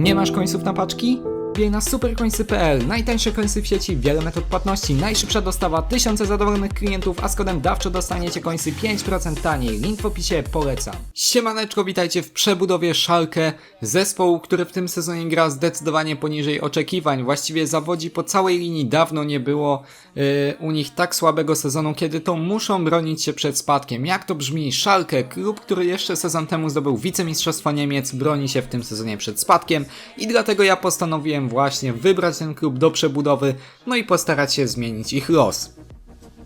Nie masz końców na paczki? Wbij na superkońcy.pl, najtańsze końcy w sieci, wiele metod płatności, najszybsza dostawa, tysiące zadowolonych klientów, a z kodem DAWCZO dostaniecie końcy 5% taniej. Link w opisie, polecam. Siemaneczko, witajcie w przebudowie Szalkę, zespołu, który w tym sezonie gra zdecydowanie poniżej oczekiwań. Właściwie zawodzi po całej linii, dawno nie było yy, u nich tak słabego sezonu, kiedy to muszą bronić się przed spadkiem. Jak to brzmi? Szalkę, klub, który jeszcze sezon temu zdobył wicemistrzostwo Niemiec, broni się w tym sezonie przed spadkiem i dlatego ja postanowiłem właśnie wybrać ten klub do przebudowy, no i postarać się zmienić ich los.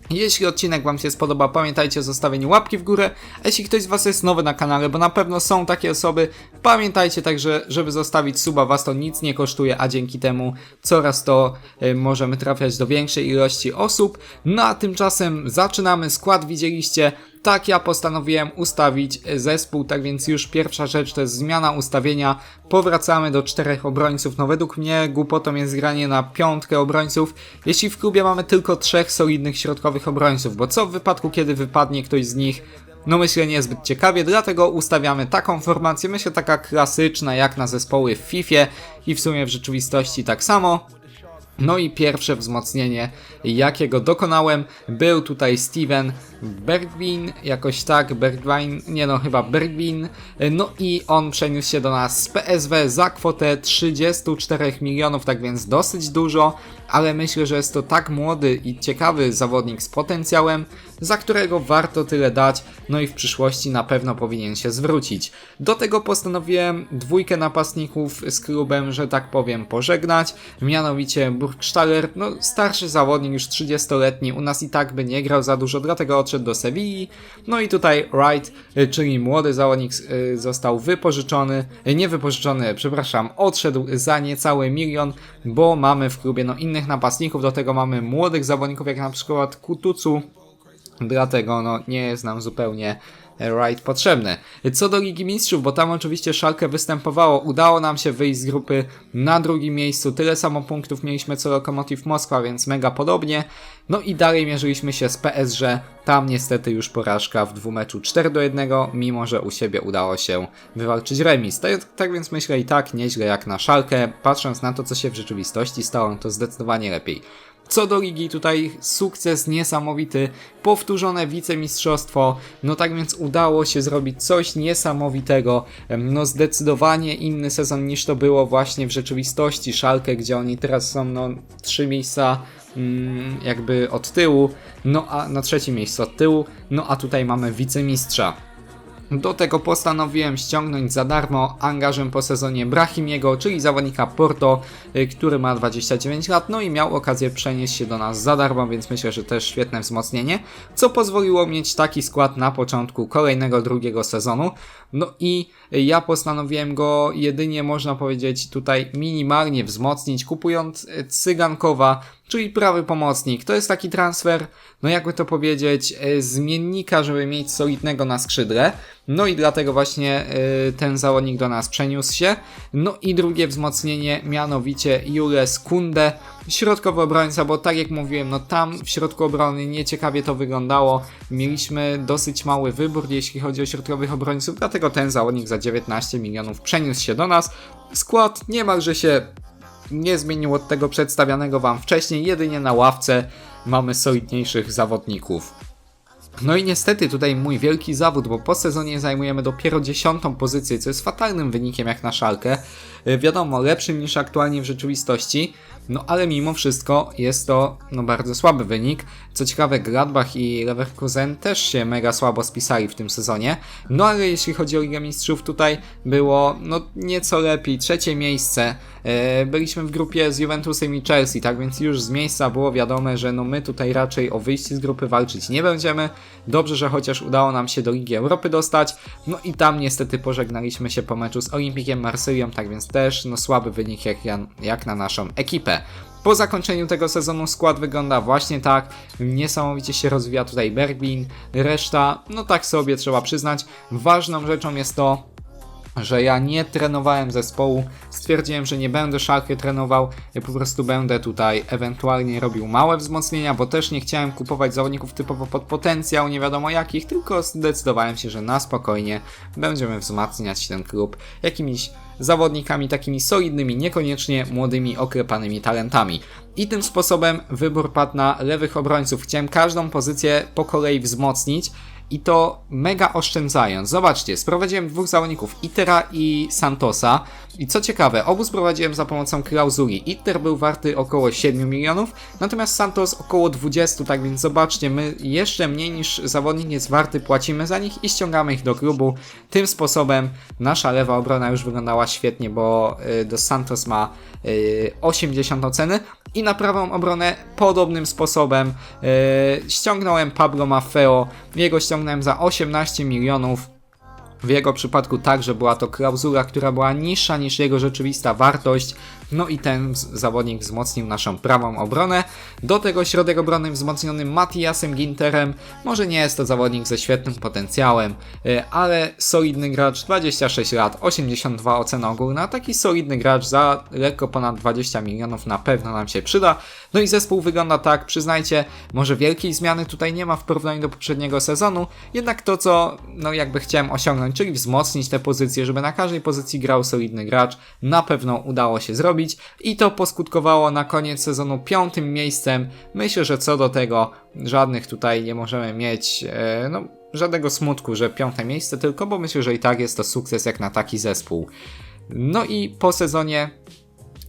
Jeśli odcinek Wam się spodoba, pamiętajcie o zostawieniu łapki w górę, a jeśli ktoś z Was jest nowy na kanale, bo na pewno są takie osoby, pamiętajcie także, żeby zostawić suba, Was to nic nie kosztuje, a dzięki temu coraz to y, możemy trafiać do większej ilości osób. No a tymczasem zaczynamy, skład widzieliście, tak ja postanowiłem ustawić zespół, tak więc już pierwsza rzecz to jest zmiana ustawienia. Powracamy do czterech obrońców. No według mnie głupotą jest granie na piątkę obrońców, jeśli w klubie mamy tylko trzech solidnych środkowych obrońców, bo co w wypadku, kiedy wypadnie ktoś z nich no myślę niezbyt ciekawie, dlatego ustawiamy taką formację, myślę taka klasyczna jak na zespoły w FIFA i w sumie w rzeczywistości tak samo. No i pierwsze wzmocnienie, jakiego dokonałem, był tutaj Steven Bergwin, jakoś tak, Bergwin, nie no, chyba Bergwin. No i on przeniósł się do nas z PSW za kwotę 34 milionów, tak więc dosyć dużo, ale myślę, że jest to tak młody i ciekawy zawodnik z potencjałem, za którego warto tyle dać, no i w przyszłości na pewno powinien się zwrócić. Do tego postanowiłem dwójkę napastników z klubem, że tak powiem, pożegnać, mianowicie Burgstaller, no starszy zawodnik, już 30-letni, u nas i tak by nie grał za dużo, dlatego odszedł do Sewilli, no i tutaj Wright, y, czyli młody zawodnik y, został wypożyczony, y, nie wypożyczony, przepraszam, odszedł za niecały milion, bo mamy w klubie no innych napastników, do tego mamy młodych zawodników, jak na przykład Kutucu, Dlatego no, nie jest nam zupełnie Right potrzebny. Co do Ligi Mistrzów, bo tam oczywiście Szalkę występowało, udało nam się wyjść z grupy na drugim miejscu. Tyle samo punktów mieliśmy co Lokomotiv Moskwa, więc mega podobnie. No i dalej mierzyliśmy się z PSG. Tam niestety już porażka w dwumeczu 4 do 1, mimo że u siebie udało się wywalczyć remis. Tak, tak więc myślę i tak nieźle jak na Szalkę. Patrząc na to, co się w rzeczywistości stało, no to zdecydowanie lepiej. Co do ligi, tutaj sukces niesamowity, powtórzone wicemistrzostwo, no tak więc udało się zrobić coś niesamowitego, no zdecydowanie inny sezon niż to było właśnie w rzeczywistości. Szalkę, gdzie oni teraz są no trzy miejsca mm, jakby od tyłu, no a na trzecim miejscu od tyłu, no a tutaj mamy wicemistrza. Do tego postanowiłem ściągnąć za darmo angażem po sezonie Brahimiego, czyli zawodnika Porto, y, który ma 29 lat, no i miał okazję przenieść się do nas za darmo, więc myślę, że też świetne wzmocnienie, co pozwoliło mieć taki skład na początku kolejnego drugiego sezonu. No i ja postanowiłem go jedynie, można powiedzieć, tutaj minimalnie wzmocnić, kupując y, Cygankowa, czyli prawy pomocnik. To jest taki transfer, no jakby to powiedzieć, y, zmiennika, żeby mieć solidnego na skrzydle. No i dlatego właśnie y, ten zawodnik do nas przeniósł się. No i drugie wzmocnienie, mianowicie Jules Kunde, środkowy obrońca, bo tak jak mówiłem, no tam w środku obrony nieciekawie to wyglądało. Mieliśmy dosyć mały wybór, jeśli chodzi o środkowych obrońców, dlatego ten zawodnik za 19 milionów przeniósł się do nas. Skład niemalże się nie zmienił od tego przedstawianego Wam wcześniej, jedynie na ławce mamy solidniejszych zawodników. No i niestety tutaj mój wielki zawód, bo po sezonie zajmujemy dopiero dziesiątą pozycję, co jest fatalnym wynikiem jak na szalkę. Yy, wiadomo, lepszym niż aktualnie w rzeczywistości, no ale mimo wszystko jest to no, bardzo słaby wynik. Co ciekawe, Gladbach i Leverkusen też się mega słabo spisali w tym sezonie. No ale jeśli chodzi o Ligę Mistrzów, tutaj było no nieco lepiej. Trzecie miejsce. Yy, byliśmy w grupie z Juventusem i Chelsea, tak więc już z miejsca było wiadome, że no my tutaj raczej o wyjście z grupy walczyć nie będziemy. Dobrze, że chociaż udało nam się do Ligi Europy dostać. No i tam niestety pożegnaliśmy się po meczu z Olimpikiem Marsylią, tak więc też no słaby wynik jak, jak na naszą ekipę. Po zakończeniu tego sezonu skład wygląda właśnie tak. Niesamowicie się rozwija tutaj Bergbin. Reszta, no tak sobie trzeba przyznać. Ważną rzeczą jest to, że ja nie trenowałem zespołu. Stwierdziłem, że nie będę szalkę trenował, ja po prostu będę tutaj ewentualnie robił małe wzmocnienia, bo też nie chciałem kupować zawodników typowo pod potencjał, nie wiadomo jakich, tylko zdecydowałem się, że na spokojnie będziemy wzmacniać ten klub jakimiś zawodnikami takimi solidnymi, niekoniecznie młodymi, oklepanymi talentami. I tym sposobem wybór padł na lewych obrońców. Chciałem każdą pozycję po kolei wzmocnić i to mega oszczędzając. Zobaczcie, sprowadziłem dwóch zawodników, Itera i Santosa. I co ciekawe, obu sprowadziłem za pomocą klauzuli. Iter był warty około 7 milionów, natomiast Santos około 20, tak więc zobaczcie, my jeszcze mniej niż zawodnik jest warty płacimy za nich i ściągamy ich do klubu. Tym sposobem nasza lewa obrona już wyglądała świetnie, bo y, dos Santos ma y, 80 oceny i na prawą obronę podobnym sposobem yy, ściągnąłem Pablo Maffeo, jego ściągnąłem za 18 milionów. W jego przypadku także była to klauzula, która była niższa niż jego rzeczywista wartość. No i ten zawodnik wzmocnił naszą prawą obronę. Do tego środek obrony wzmocniony Matiasem Ginterem. Może nie jest to zawodnik ze świetnym potencjałem, y, ale solidny gracz, 26 lat, 82 ocena ogólna. Taki solidny gracz za lekko ponad 20 milionów na pewno nam się przyda. No i zespół wygląda tak, przyznajcie, może wielkiej zmiany tutaj nie ma w porównaniu do poprzedniego sezonu, jednak to co no jakby chciałem osiągnąć, czyli wzmocnić te pozycje, żeby na każdej pozycji grał solidny gracz, na pewno udało się zrobić i to poskutkowało na koniec sezonu piątym miejscem. Myślę, że co do tego żadnych tutaj nie możemy mieć, e, no żadnego smutku, że piąte miejsce tylko, bo myślę, że i tak jest to sukces jak na taki zespół. No i po sezonie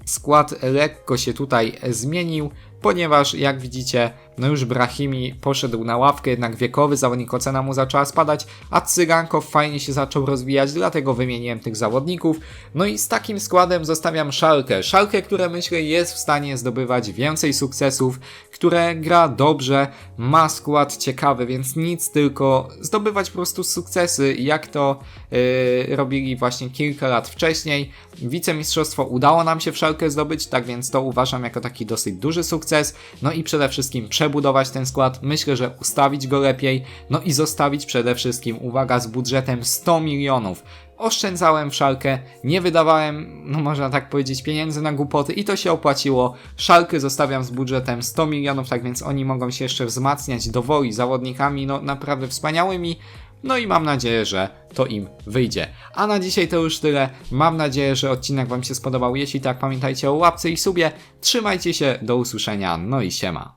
skład lekko się tutaj zmienił, ponieważ jak widzicie, no już Brahimi poszedł na ławkę, jednak wiekowy zawodnik ocena mu zaczęła spadać, a Cygankow fajnie się zaczął rozwijać, dlatego wymieniłem tych zawodników. No i z takim składem zostawiam Szalkę. Szalkę, które myślę jest w stanie zdobywać więcej sukcesów, które gra dobrze, ma skład ciekawy, więc nic tylko zdobywać po prostu sukcesy, jak to yy, robili właśnie kilka lat wcześniej. Wicemistrzostwo udało nam się w Szalkę zdobyć, tak więc to uważam jako taki dosyć duży sukces. No i przede wszystkim przebudować ten skład, myślę, że ustawić go lepiej, no i zostawić przede wszystkim, uwaga, z budżetem 100 milionów. Oszczędzałem w szalkę, nie wydawałem, no można tak powiedzieć, pieniędzy na głupoty i to się opłaciło. Szalkę zostawiam z budżetem 100 milionów, tak więc oni mogą się jeszcze wzmacniać do woli zawodnikami, no naprawdę wspaniałymi. No i mam nadzieję, że to im wyjdzie. A na dzisiaj to już tyle. Mam nadzieję, że odcinek Wam się spodobał. Jeśli tak, pamiętajcie o łapce i subie. Trzymajcie się, do usłyszenia. No i siema.